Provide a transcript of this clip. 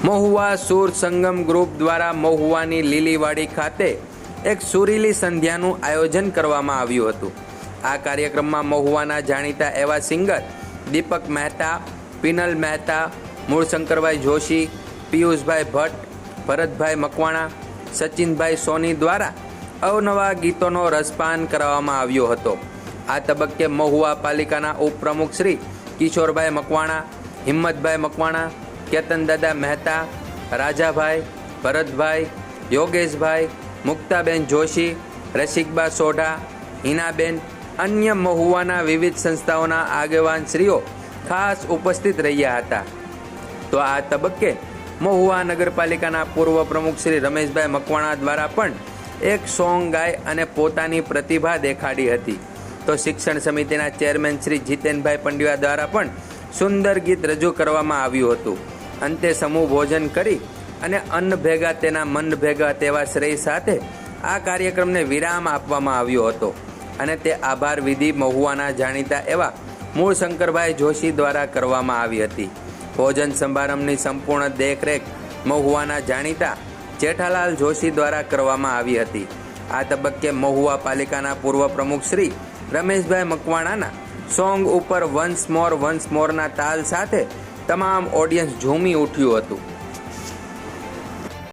મહુવા સુર સંગમ ગ્રુપ દ્વારા મહુવાની લીલીવાડી ખાતે એક સુરીલી સંધ્યાનું આયોજન કરવામાં આવ્યું હતું. આ કાર્યક્રમમાં મહુવાના જાણીતા એવા સિંગર દીપક મહેતા, પિનલ મહેતા, મૂળશંકરભાઈ જોશી, પિયુષભાઈ ભટ્ટ, ભરતભાઈ મકવાણા, સચિનભાઈ સોની દ્વારા અવનવા ગીતોનો રસપાન કરાવવામાં આવ્યો હતો. આ તબક્કે મહુવા પાલિકાના ઉપપ્રમુખ શ્રી કિશોરભાઈ મકવાણા, હિંમતભાઈ મકવાણા કેતન દાદા મહેતા, રાજાભાઈ, ભરતભાઈ, યોગેશભાઈ, મુક્તાબેન જોશી, રસિકબા સોઢા, હિનાબેન, અન્ય મહુવાના વિવિધ સંસ્થાઓના આગેવાન શ્રીઓ ખાસ ઉપસ્થિત રહ્યા હતા. તો આ તબક્કે મહુવા નગરપાલિકાના પૂર્વ પ્રમુખ શ્રી રમેશભાઈ મકવાણા દ્વારા પણ એક સોંગ ગાય અને પોતાની પ્રતિભા દેખાડી હતી. તો શિક્ષણ સમિતિના ચેરમેન શ્રી જીતેનભાઈ પંડ્યા દ્વારા પણ સુંદર ગીત રજૂ કરવામાં આવ્યું હતું. અંતે સમૂહ ભોજન કરી અને અન્ન ભેગા તેના મન ભેગા તેવા શ્રેય સાથે આ કાર્યક્રમને વિરામ આપવામાં આવ્યો હતો. અને તે આભાર વિધિ મહુવાના જાણીતા એવા મૂળ શંકરભાઈ જોશી દ્વારા કરવામાં આવી હતી. ભોજન સમારંભની સંપૂર્ણ દેખરેખ મહુવાના જાણીતા જેઠાલાલ જોશી દ્વારા કરવામાં આવી હતી. આ તબક્કે મહુવા પાલિકાના પૂર્વ પ્રમુખ શ્રી રમેશભાઈ મકવાણાના સોંગ ઉપર વન્સ મોર વન્સ મોરના તાલ સાથે તમામ ઓડિયન્સ ઝૂમી ઉઠ્યું હતું.